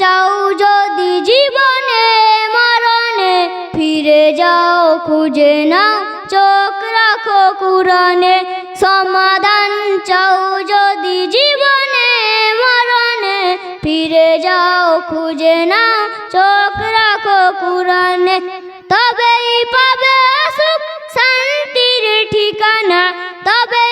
চাও যদি জীবনে মরণে ফিরে যাও, খুঁজে না, চোখ রাখো কুরানে সমাধান চাও যদি জীবনে মরণে ফিরে যাও, খুঁজে নাও চোখ রাখো কুরানে তবেই পাবে সুখ শান্তির ঠিকানা। তবেই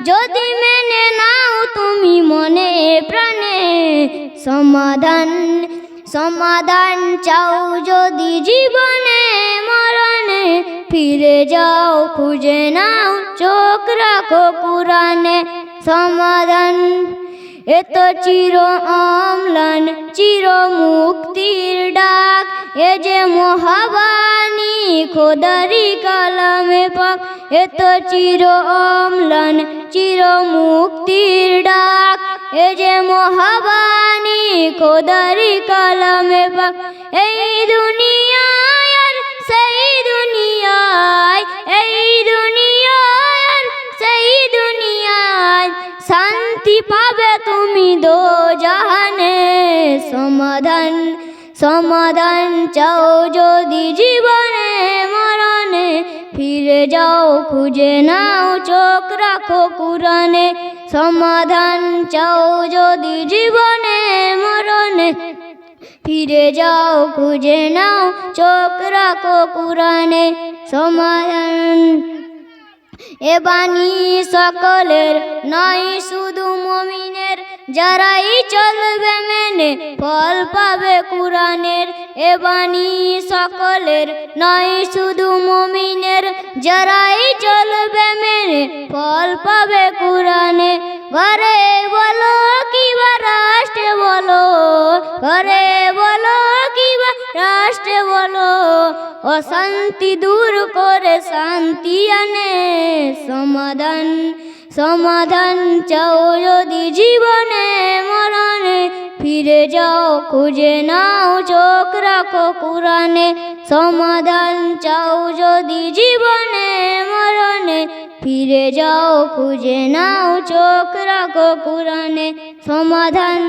যদি মেনে নাও তুমি মনে প্রাণে, সমাধান সমাধান চাও যদি জীবনে, মরণে, ফিরে যাও, খুঁজে নাও, চোখ রাখো কুরানে সমাধান। এত চির অম্লান, চির মুক্তির ডাক, এ যে মহাবাণী খোদারি পাক এত চির অম্লান চির মুক্তির ডাক। এ যে মহাবাণী, খোদারি কালামে পাক। এই দুনিয়ায় আর সেই দুনিয়ায়, এই দুনিয়ায় আর সেই দুনিয়ায় শান্তি পাবে তুমি দো জাহানে। সমাধান সমাধান চাও যদি জীবনে। ফিরে যাও, খুঁজে নাও, চোখ রাখো কুরানে সমাধান চাও যদি জীবনে, মরণে। ফিরে যাও, খুঁজে নাও, চোখ রাখো কুরানে সমাধান এ বাণী সকলের নয়, শুধু মমিনের। যারাই চলবে মেনে, ফল পাবে কুরানের এ বাণী সকলের নয়, শুধু মমিনের। যারাই চলবে মেনে ফল পাবে কুরানে ঘরে বলো কিবা রাষ্ট্রে বলো, ঘরে বলো কিবা রাষ্ট্রে বলো। অশান্তি দূর করে শান্তি আনে সমাধান সমাধান চাও যদি জীবনে মরণে। ফিরে যাও, খুঁজে নাও, চোখ রাখো কুরানে সমাধান চাও জীবনে মরণে ফিরে যাও খুঁজে নাও চোখ রাখো পুরনে সমাধান।